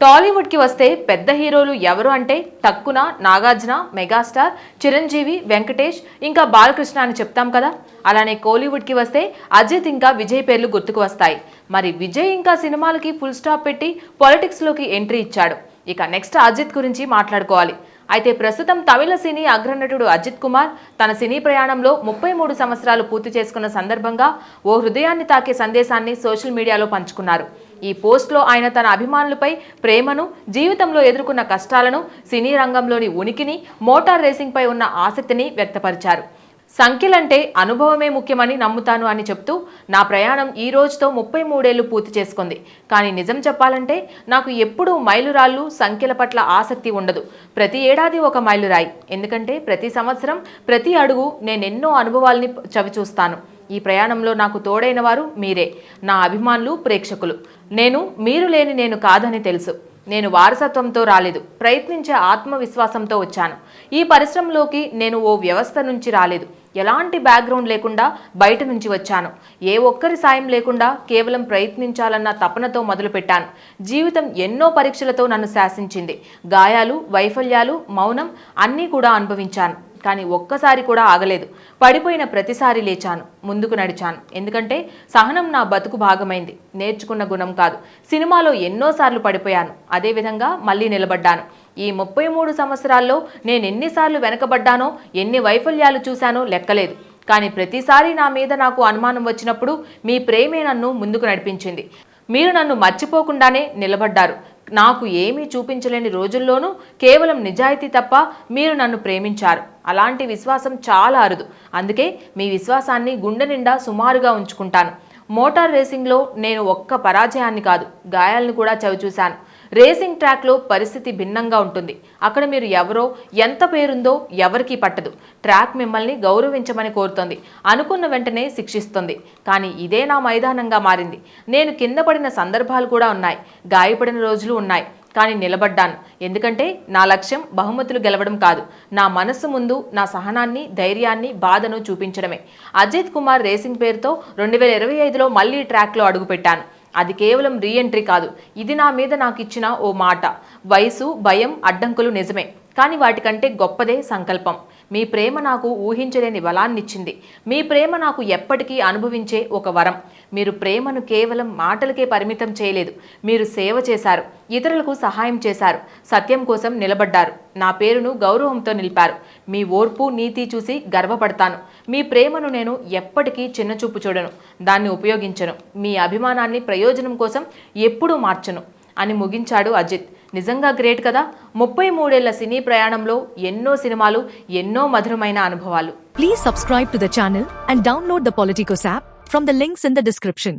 టాలీవుడ్కి వస్తే పెద్ద హీరోలు ఎవరు అంటే టక్కున నాగార్జున మెగాస్టార్ చిరంజీవి వెంకటేష్ ఇంకా బాలకృష్ణ అని చెప్తాం కదా. అలానే కోలీవుడ్కి వస్తే అజిత్ ఇంకా విజయ్ పేర్లు గుర్తుకు వస్తాయి. మరి విజయ్ ఇంకా సినిమాలకి ఫుల్ స్టాప్ పెట్టి పొలిటిక్స్లోకి ఎంట్రీ ఇచ్చాడు. ఇక నెక్స్ట్ అజిత్ గురించి మాట్లాడుకోవాలి. అయితే ప్రస్తుతం తమిళ సినీ అగ్రనటుడు అజిత్ కుమార్ తన సినీ ప్రయాణంలో ముప్పై మూడు సంవత్సరాలు పూర్తి చేసుకున్న సందర్భంగా ఓ హృదయాన్ని తాకే సందేశాన్ని సోషల్ మీడియాలో పంచుకున్నారు. ఈ పోస్ట్లో ఆయన తన అభిమానులపై ప్రేమను జీవితంలో ఎదుర్కొన్న కష్టాలను సినీ రంగంలోని ఉనికిని మోటార్ రేసింగ్పై ఉన్న ఆసక్తిని వ్యక్తపరిచారు. సంఖ్యలంటే అనుభవమే ముఖ్యమని నమ్ముతాను అని చెప్తూ నా ప్రయాణం ఈ రోజుతో ముప్పై మూడేళ్ళు పూర్తి చేసుకుంది. కానీ నిజం చెప్పాలంటే నాకు ఎప్పుడూ మైలురాళ్ళు సంఖ్యల పట్ల ఆసక్తి ఉండదు. ప్రతి ఏడాది ఒక మైలురాయి. ఎందుకంటే ప్రతి సంవత్సరం ప్రతి అడుగు నేనెన్నో అనుభవాల్ని చవిచూస్తాను ఈ ప్రయాణంలో నాకు తోడైన వారు మీరే. నా అభిమానులు ప్రేక్షకులు. నేను మీరు లేని నేను కాదని తెలుసు. నేను వారసత్వంతో రాలేదు. ప్రయత్నించే ఆత్మవిశ్వాసంతో వచ్చాను. ఈ పరిశ్రమలోకి నేను ఓ వ్యవస్థ నుంచి రాలేదు. ఎలాంటి బ్యాక్గ్రౌండ్ లేకుండా బయట నుంచి వచ్చాను. ఏ ఒక్కరి సాయం లేకుండా కేవలం ప్రయత్నించాలన్న తపనతో మొదలుపెట్టాను. జీవితం ఎన్నో పరీక్షలతో నన్ను శాసించింది. గాయాలు వైఫల్యాలు మౌనం అన్నీ కూడా అనుభవించాను. కానీ ఒక్కసారి కూడా ఆగలేదు. పడిపోయిన ప్రతిసారి లేచాను. ముందుకు నడిచాను. ఎందుకంటే సహనం నా బతుకు భాగమైంది. నేర్చుకున్న గుణం కాదు. సినిమాలో ఎన్నోసార్లు పడిపోయాను. అదేవిధంగా మళ్ళీ నిలబడ్డాను. ఈ ముప్పై మూడు సంవత్సరాల్లో నేను ఎన్నిసార్లు వెనకబడ్డానో ఎన్ని వైఫల్యాలు చూశానో లెక్కలేదు. కానీ ప్రతిసారి నా మీద నాకు అనుమానం వచ్చినప్పుడు మీ ప్రేమే నన్ను ముందుకు నడిపించింది. మీరు నన్ను మర్చిపోకుండానే నిలబడ్డారు. నాకు ఏమీ చూపించలేని రోజుల్లోనూ కేవలం నిజాయితీ తప్ప మీరు నన్ను ప్రేమించారు. అలాంటి విశ్వాసం చాలా అరుదు. అందుకే మీ విశ్వాసాన్ని గుండె నిండా సుమారుగా ఉంచుకుంటాను. మోటార్ రేసింగ్లో నేను ఒక్క పరాజయాన్ని కాదు గాయాలను కూడా చవిచూశాను. రేసింగ్ ట్రాక్లో పరిస్థితి భిన్నంగా ఉంటుంది. అక్కడ మీరు ఎవరో ఎంత పేరుందో ఎవరికీ పట్టదు. ట్రాక్ మిమ్మల్ని గౌరవించమని కోరుతుంది. అనుకున్న వెంటనే శిక్షిస్తుంది. కానీ ఇదే నా మైదానంగా మారింది. నేను కింద పడిన సందర్భాలు కూడా ఉన్నాయి. గాయపడిన రోజులు ఉన్నాయి. కానీ నిలబడ్డాను. ఎందుకంటే నా లక్ష్యం బహుమతులు గెలవడం కాదు. నా మనస్సు ముందు నా సహనాన్ని ధైర్యాన్ని బాధను చూపించడమే. అజిత్ కుమార్ రేసింగ్ పేరుతో రెండు వేల ఇరవై ఐదులో మళ్ళీ ట్రాక్లో అడుగుపెట్టాను. అది కేవలం రీఎంట్రీ కాదు. ఇది నా మీద నాకు ఇచ్చిన ఓ మాట. వయసు భయం అడ్డంకులు నిజమే. కానీ వాటికంటే గొప్పదే సంకల్పం. మీ ప్రేమ నాకు ఊహించలేని బలాన్నిచ్చింది. మీ ప్రేమ నాకు ఎప్పటికీ అనుభవించే ఒక వరం. మీరు ప్రేమను కేవలం మాటలకే పరిమితం చేయలేదు. మీరు సేవ చేశారు. ఇతరులకు సహాయం చేశారు. సత్యం కోసం నిలబడ్డారు. నా పేరును గౌరవంతో నిలిపారు. మీ ఓర్పు నీతి చూసి గర్వపడతాను. మీ ప్రేమను నేను ఎప్పటికీ చిన్నచూపు చూడను. దాన్ని ఉపయోగించను. మీ అభిమానాన్ని ప్రయోజనం కోసం ఎప్పుడూ మార్చను. అని ముగించాడు అజిత్. నిజంగా గ్రేట్ కదా? ముప్పై మూడేళ్ళ సినీ ప్రయాణంలో ఎన్నో సినిమాలు ఎన్నో మధురమైన అనుభవాలు. Please subscribe to the channel and download the Politicos app from the links in the description